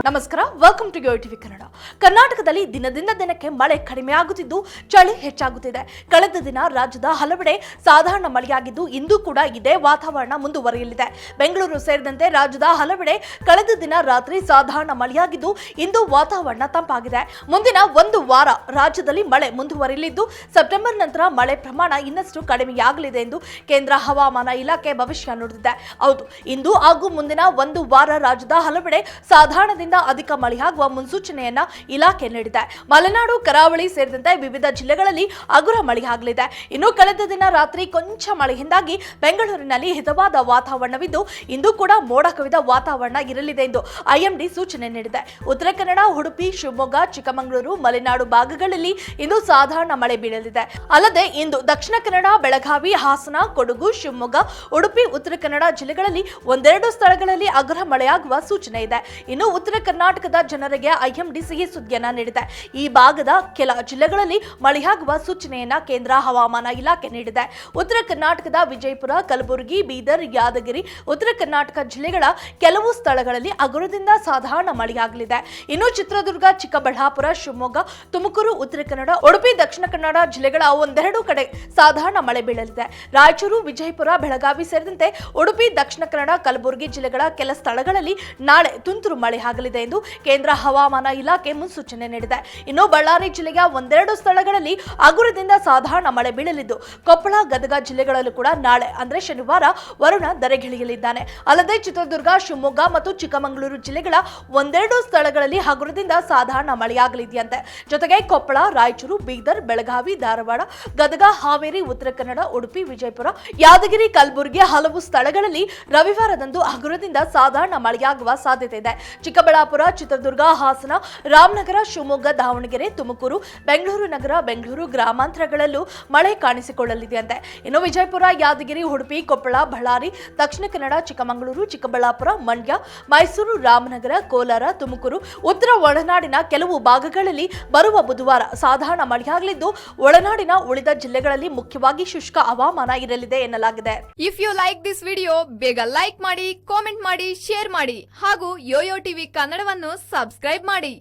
ನಮಸ್ಕಾರ welcome to Yo TV Kannada ಕರ್ನಾಟಕದಲ್ಲಿ ದಿನದಿಂದ ದಿನಕ್ಕೆ ಮಳೆ ಕಡಿಮೆಯಾಗುತ್ತಿದ್ದು ಚಳಿ ಹೆಚ್ಚಾಗುತ್ತಿದೆ. ಕಳೆದ ದಿನ ರಾಜ್ಯದ ಹಲವೆಡೆ ಸಾಧಾರಣ ಮಳೆಯಾಗಿದ್ದು, ಇಂದು ಕೂಡ ಇದೇ ವಾತಾವರಣ ಮುಂದುವರಿಯಲಿದೆ. ಬೆಂಗಳೂರು ಸೇರಿದಂತೆ ರಾಜ್ಯದ ಹಲವೆಡೆ ಕಳೆದ ದಿನ ರಾತ್ರಿ ಸಾಧಾರಣ ಮಳೆಯಾಗಿದ್ದು, ಇಂದು ವಾತಾವರಣ ತಂಪಾಗಿದೆ. ಮುಂದಿನ ಒಂದು ವಾರ ರಾಜ್ಯದಲ್ಲಿ ಮಳೆ ಮುಂದುವರಿಯಲಿದ್ದು, ಸೆಪ್ಟೆಂಬರ್ ನಂತರ ಮಳೆ ಪ್ರಮಾಣ ಇನ್ನಷ್ಟು ಕಡಿಮೆಯಾಗಲಿದೆ ಎಂದು ಕೇಂದ್ರ ಹವಾಮಾನ ಇಲಾಖೆ ಭವಿಷ್ಯ ನುಡಿದಿದೆ. ಹೌದು, ಇಂದು ಹಾಗೂ ಮುಂದಿನ ಒಂದು ವಾರ ರಾಜ್ಯದ ಹಲವೆಡೆ ಸಾಧಾರಣದಿಂದ ಅಧಿಕ ಮಳೆಯಾಗುವ ಮುನ್ಸೂಚನೆಯನ್ನ ಇಲಾಖೆ ನೀಡಿದೆ. ಮಲೆನಾಡು, ಕರಾವಳಿ ಸೇರಿದಂತೆ ವಿವಿಧ ಜಿಲ್ಲೆಗಳಲ್ಲಿ ಹಗುರ ಮಳೆಯಾಗಲಿದೆ ಇನ್ನು ಕಳೆದ ದಿನ ರಾತ್ರಿ ಕೊಂಚ ಮಳೆಯಿಂದಾಗಿ ಬೆಂಗಳೂರಿನಲ್ಲಿ ಹಿತವಾದ ವಾತಾವರಣವಿದ್ದು, ಇಂದು ಕೂಡ ಮೋಡ ಕವಿದ ವಾತಾವರಣ ಇರಲಿದೆ ಎಂದು ಐಎಂಡಿ ಸೂಚನೆ ನೀಡಿದೆ. ಉತ್ತರ ಕನ್ನಡ, ಉಡುಪಿ, ಶಿವಮೊಗ್ಗ, ಚಿಕ್ಕಮಗಳೂರು, ಮಲೆನಾಡು ಭಾಗಗಳಲ್ಲಿ ಇಂದು ಸಾಧಾರಣ ಮಳೆ ಬೀಳಲಿದೆ. ಅಲ್ಲದೆ, ಇಂದು ದಕ್ಷಿಣ ಕನ್ನಡ, ಬೆಳಗಾವಿ, ಹಾಸನ, ಕೊಡಗು, ಶಿವಮೊಗ್ಗ, ಉಡುಪಿ, ಉತ್ತರ ಕನ್ನಡ ಜಿಲ್ಲೆಗಳಲ್ಲಿ ಒಂದೆರಡು ಸ್ಥಳಗಳಲ್ಲಿ ಅಗ್ರ ಮಳೆಯಾಗುವ ಸೂಚನೆ ಇದೆ. ಇನ್ನು ಉತ್ತರ ಕರ್ನಾಟಕದ ಜನರಿಗೆ ಐಎಂಡಿ ಸಿಹಿ ಸುದ್ದಿಯನ್ನ ನೀಡಿದೆ. ಈ ಭಾಗದ ಕೆಲ ಜಿಲ್ಲೆಗಳಲ್ಲಿ ಮಳೆಯಾಗುವ ಸೂಚನೆಯನ್ನ ಕೇಂದ್ರ ಹವಾಮಾನ ಇಲಾಖೆ ನೀಡಿದೆ. ಉತ್ತರ ಕರ್ನಾಟಕದ ವಿಜಯಪುರ, ಕಲಬುರಗಿ, ಬೀದರ್, ಯಾದಗಿರಿ ಉತ್ತರ ಕರ್ನಾಟಕ ಜಿಲ್ಲೆಗಳ ಕೆಲವು ಸ್ಥಳಗಳಲ್ಲಿ ಅಗುರದಿಂದ ಸಾಧಾರಣ ಮಳೆಯಾಗಲಿದೆ. ಇನ್ನು ಚಿತ್ರದುರ್ಗ, ಚಿಕ್ಕಬಳ್ಳಾಪುರ, ಶಿವಮೊಗ್ಗ, ತುಮಕೂರು, ಉತ್ತರ ಕನ್ನಡ, ಉಡುಪಿ, ದಕ್ಷಿಣ ಕನ್ನಡ ಜಿಲ್ಲೆಗಳ ಒಂದೆರಡು ಕಡೆ ಸಾಧಾರಣ ಮಳೆ ಬೀಳಲಿದೆ. ರಾಯಚೂರು, ವಿಜಯಪುರ, ಬೆಳಗಾವಿ ಸೇರಿದಂತೆ ಉಡುಪಿ, ದಕ್ಷಿಣ ಕನ್ನಡ, ಕಲಬುರಗಿ ಜಿಲ್ಲೆಗಳ ಕೆಲ ಸ್ಥಳಗಳಲ್ಲಿ ನಾಳೆ ತುಂತುರು ಮಳೆ ಆಗಲಿದೆ ಎಂದು ಕೇಂದ್ರ ಹವಾಮಾನ ಇಲಾಖೆ ಮುನ್ಸೂಚನೆ ನೀಡಿದೆ. ಇನ್ನು ಬಳ್ಳಾರಿ ಜಿಲ್ಲೆಯ ಒಂದೆರಡು ಸ್ಥಳಗಳಲ್ಲಿ ಹಗುರದಿಂದ ಸಾಧಾರಣ ಮಳೆ ಬೀಳಲಿದ್ದು, ಕೊಪ್ಪಳ, ಗದಗ ಜಿಲ್ಲೆಗಳಲ್ಲೂ ಕೂಡ ನಾಳೆ, ಅಂದ್ರೆ ಶನಿವಾರ ವರುಣ ದರೆಗಿಳಿಯಲಿದ್ದಾನೆ ಅಲ್ಲದೆ ಚಿತ್ರದುರ್ಗ, ಶಿವಮೊಗ್ಗ ಮತ್ತು ಚಿಕ್ಕಮಗಳೂರು ಜಿಲ್ಲೆಗಳ ಒಂದೆರಡು ಸ್ಥಳಗಳಲ್ಲಿ ಹಗುರದಿಂದ ಸಾಧಾರಣ ಮಳೆಯಾಗಲಿದೆಯಂತೆ. ಜೊತೆಗೆ ಕೊಪ್ಪಳ, ರಾಯಚೂರು, ಬೀದರ್, ಬೆಳಗಾವಿ, ಧಾರವಾಡ, ಗದಗ, ಹಾವೇರಿ, ಉತ್ತರ ಕನ್ನಡ, ಉಡುಪಿ, ವಿಜಯಪುರ, ಯಾದಗಿರಿ, ಕಲಬುರಗಿ ಹಲವು ಸ್ಥಳಗಳಲ್ಲಿ ರವಿವಾರದಂದು ಹಗುರದಿಂದ ಸಾಧಾರಣ ಮಳೆಯಾಗುವ ಸಾಧ್ಯತೆ ಇದೆ. ಚಿಕ್ಕಬಳ್ಳಾಪುರ, ಚಿತ್ರದುರ್ಗ, ಹಾಸನ ರಾಮನಗರ, ಶಿವಮೊಗ್ಗ, ದಾವಣಗೆರೆ, ತುಮಕೂರು, ಬೆಂಗಳೂರು ನಗರ, ಬೆಂಗಳೂರು ಗ್ರಾಮಾಂತರಗಳಲ್ಲೂ ಮಳೆ ಕಾಣಿಸಿಕೊಳ್ಳಲಿದೆ ಅಂತೆ ಇನ್ನು ವಿಜಯಪುರ, ಯಾದಗಿರಿ, ಉಡುಪಿ, ಕೊಪ್ಪಳ, ಬಳ್ಳಾರಿ, ದಕ್ಷಿಣ ಕನ್ನಡ, ಚಿಕ್ಕಮಗಳೂರು, ಚಿಕ್ಕಬಳ್ಳಾಪುರ, ಮಂಡ್ಯ, ಮೈಸೂರು, ರಾಮನಗರ, ಕೋಲಾರ, ತುಮಕೂರು, ಉತ್ತರ ಒಳನಾಡಿನ ಕೆಲವು ಭಾಗಗಳಲ್ಲಿ ಬರುವ ಬುಧವಾರ ಸಾಧಾರಣ ಮಳೆಯಾಗಲಿದ್ದು ಒಳನಾಡಿನ ಉಳಿದ ಜಿಲ್ಲೆಗಳಲ್ಲಿ ಮುಖ್ಯವಾಗಿ ಶುಷ್ಕ ಹವಾಮಾನ ಇರಲಿದೆ ಎನ್ನಲಾಗಿದೆ. If you like this video ಬೇಗ ಲೈಕ್ ಮಾಡಿ ಕಾಮೆಂಟ್ ಮಾಡಿ ಶೇರ್ ಮಾಡಿ ಹಾಗೂ ಯೋಯೋ ಟಿವಿ ಕನ್ನಡವನ್ನು ಸಬ್ಸ್ಕ್ರೈಬ್ ಮಾಡಿ.